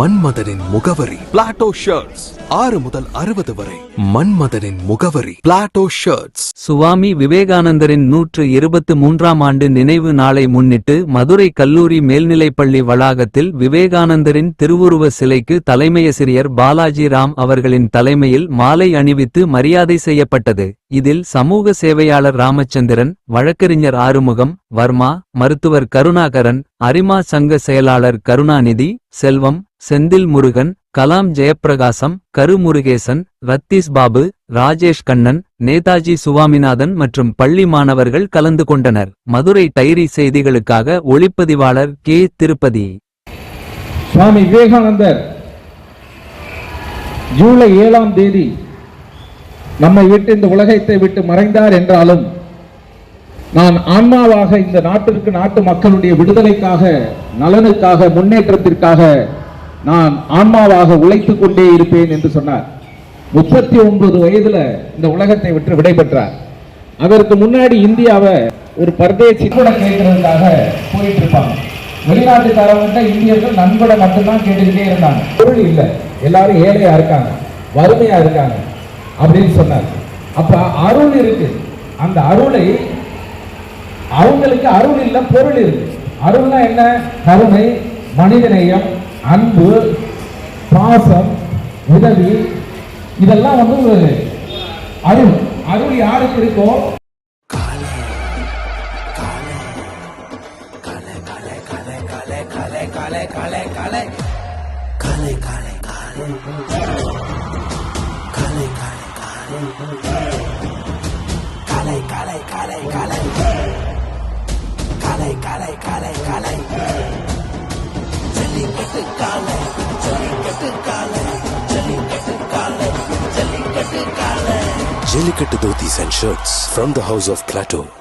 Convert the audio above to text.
மன்மதனின் முகவரி. Plato shirts ஆறு முதல் அறுபது வரை. மன்மதனின் முகவரி. பிளாட்டோ ஷர்ட்ஸ் சுவாமி விவேகானந்தரின் நூற்று இருபத்து மூன்றாம் ஆண்டு நினைவு நாளை முன்னிட்டு மதுரை கல்லூரி மேல்நிலைப்பள்ளி வளாகத்தில் விவேகானந்தரின் திருவுருவ சிலைக்கு தலைமையசிரியர் பாலாஜி ராம் அவர்களின் தலைமையில் மாலை அணிவித்து மரியாதை செய்யப்பட்டது. இதில் சமூக சேவையாளர் ராமச்சந்திரன் வழக்கறிஞர் ஆறுமுகம் வர்மா மருத்துவர் கருணாகரன் அரிமா சங்க செயலாளர் கருணாநிதி செல்வம் செந்தில் முருகன் கலாம் ஜெயப்பிரகாசம் கரு முருகேசன் ரத்தீஸ் பாபு ராஜேஷ் கண்ணன் நேதாஜி சுவாமிநாதன் மற்றும் பள்ளி மாணவர்கள் கலந்து கொண்டனர். மதுரை டைரி செய்திகளுக்காக ஒளிப்பதிவாளர் கே. திருப்பதி. சுவாமி விவேகானந்தர் ஜூலை ஏழாம் தேதி நம்மை விட்டு இந்த உலகத்தை விட்டு மறைந்தார் என்றாலும் நான் ஆன்மாவாக இந்த நாட்டிற்கு நாட்டு மக்களுடைய விடுதலைக்காக நலனுக்காக முன்னேற்றத்திற்காக நான் ஆன்மாவாக உழைத்துக் கொண்டே இருப்பேன் என்று சொன்னார். முப்பத்தி ஒன்பது வயதுல இந்த உலகத்தை விட்டு விடைபெற்றார். அதற்கு முன்னாடி இந்தியாவை ஒரு பர்தேசி கூட கேட்கறதுக்காக போயிட்டு இருப்பாங்க வெளிநாட்டுக்காரவங்க இந்தியர்கள் நன்கொடை மட்டும்தான் கேட்டுக்கிட்டே இருந்தாங்க. பொருள் இல்லை. எல்லாரும் ஏழையா இருக்காங்க. வறுமையா இருக்காங்க. அப்படின்னு சொன்னார். அப்ப அருள் இருக்கு. அந்த அருளை அவங்களுக்கு அருள் இல்லை பொருள் இருக்கு. அருள்னா என்ன? கருணை மனிதநேயம் அன்பு பாசம் உதவி இதெல்லாம் வந்து ஒரு அருள். அருள் யாருக்கு இருக்கோ? जल्लीकट्टु काले dhotis and shirts from the house of Plateau.